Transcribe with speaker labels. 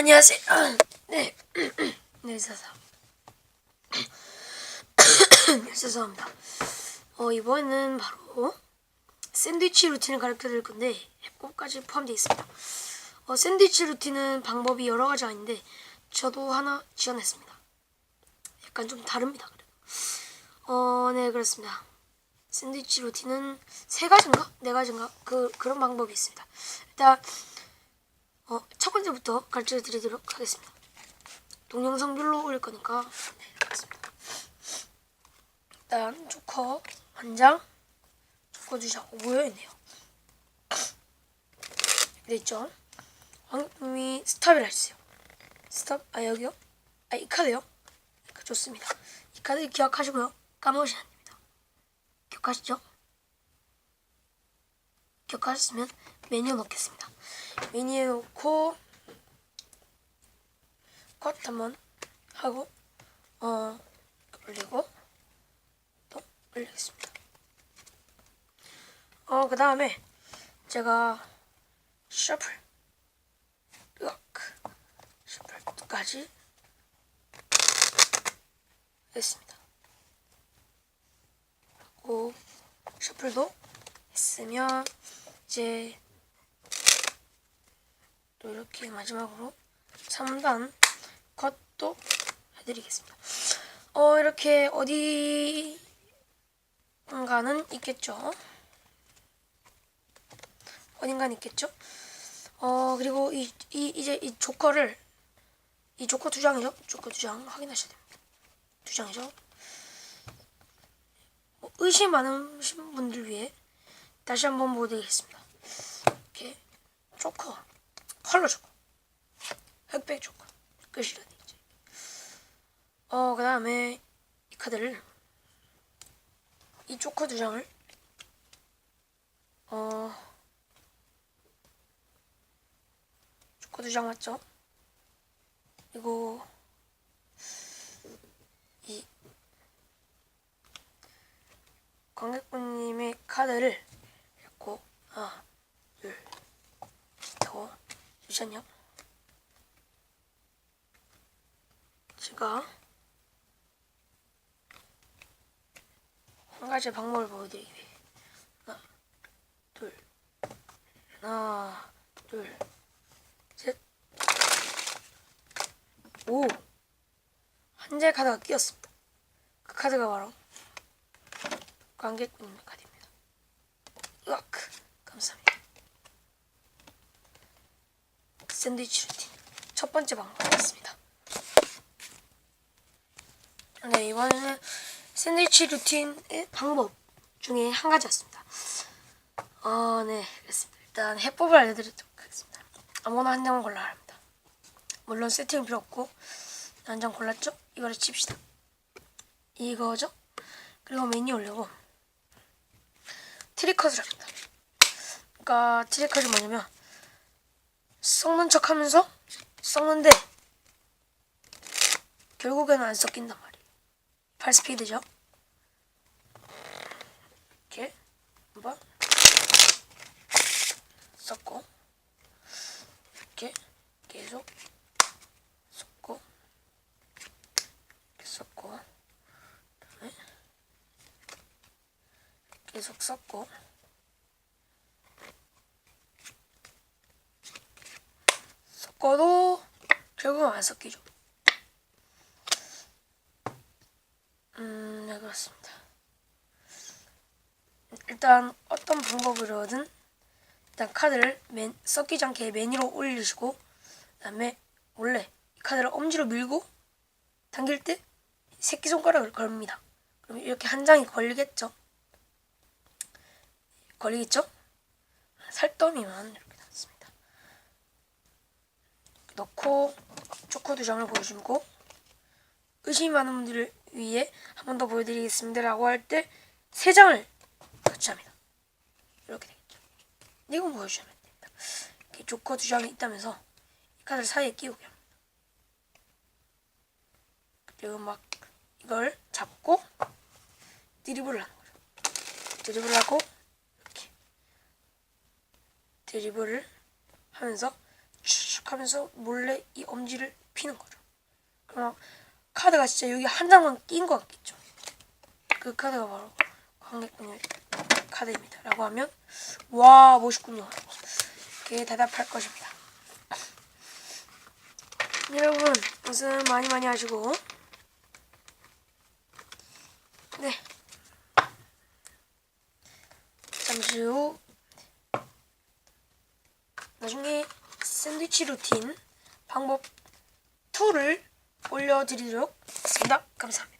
Speaker 1: 안녕하세요. 네. 네, 사사. 네, 죄송합니다. 어, 이번에는 바로 샌드위치 루틴을 가르쳐 드릴 건데 해법까지 포함되어 있습니다. 어, 샌드위치 루틴은 방법이 여러 가지가 있는데 저도 하나 지원했습니다. 약간 좀 다릅니다. 어, 네, 그렇습니다. 샌드위치 루틴은 세 가지인가? 네 가지인가? 그, 그런 방법이 있습니다. 일단, 어, 첫 번째부터 가르쳐 드리도록 하겠습니다. 동영상별로 올릴 거니까, 네, 알겠습니다. 일단, 조커 한 장, 조커 두 장, 모여있네요. 네, 있죠? 황금이 스탑이라 했어요. 스탑, 아, 여기요? 아, 이 카드요? 그, 좋습니다. 이 카드 기억하시고요. 까먹으시면 안 됩니다. 기억하시죠? 기억하셨으면 메뉴 넣겠습니다. 메뉴에 넣고 컷 한번 하고 어 올리고 또 올리겠습니다. 어 그 다음에 제가 셔플 으악 셔플까지 했습니다. 하고 셔플도 했으면 이제 또 이렇게 마지막으로 3단 컷도 해드리겠습니다. 어 이렇게 어디인가는 있겠죠. 어딘가는 있겠죠. 어 그리고 이, 이 이제 이 조커를 이 조커 두 장이죠. 조커 두 장 확인하셔야 됩니다. 두 장이죠. 뭐 의심 많으신 분들 위해 다시 한번 보여드리겠습니다. 이렇게 조커, 컬러 조커, 흑백 조커, 끝이라 돼 있죠. 어, 그 다음에 이 카드를 이 조커 두 장을 어 조커 두 장 맞죠? 그리고 이 관객분님의 카드를 잡고 하나 둘더 주셨냐? 제가 한 가지 방법을 보여드리기 하나 둘 하나 둘 셋 오 한재 카드가 끼었습니다. 그 카드가 바로 관객님 카드입니다. 으악 감사합니다. 샌드위치 루틴 첫 번째 방법이었습니다. 네 이번에는 샌드위치 루틴의 방법 중에 한 가지였습니다. 어, 네 그렇습니다. 일단 해법을 알려드리도록 하겠습니다. 아무나 한 장을 골라야 합니다. 물론 세팅은 필요 없고 한 장 골랐죠? 이거를 칩시다. 이거죠? 그리고 메뉴 올리고 트리컷을 합니다. 그러니까 트리컷이 뭐냐면 썩는 척 하면서 썩는데 결국에는 안 섞인단 말이에요. 8스피드죠. 이렇게 한번 섞고 이렇게 계속 섞고 이렇게 섞고 계속 섞고 섞어도 결국은 안 섞이죠. 음, 네 그렇습니다. 일단 어떤 방법으로든 일단 카드를 맨, 섞이지 않게 매니로 올리시고 그 다음에 원래 이 카드를 엄지로 밀고 당길 때 새끼손가락을 걸습니다. 그럼 이렇게 한 장이 걸리겠죠? 걸리겠죠? 살더미만. 넣고 초코 두 장을 보여주고 의심이 많은 분들을 위해 한 번 더 보여드리겠습니다 라고 할 때 세 장을 같이 합니다. 이렇게 되겠죠. 이건 보여주면 됩니다. 이렇게 조커 두 장이 있다면서 이 카드를 사이에 끼우게 합니다. 그리고 막 이걸 잡고 드리블을 하는 거죠. 드리블을 하고 이렇게 드리블을 하면서 쭉 하면서 몰래 이 엄지를 피는 거죠. 그럼 카드가 진짜 여기 한 장만 낀 것 같겠죠. 그 카드가 바로 관객분의 카드입니다. 라고 하면 와 멋있군요. 이렇게 대답할 것입니다. 여러분 말씀 많이 많이 하시고 네 잠시 후 나중에 샌드위치 루틴 방법 2를 올려드리도록 하겠습니다. 감사합니다.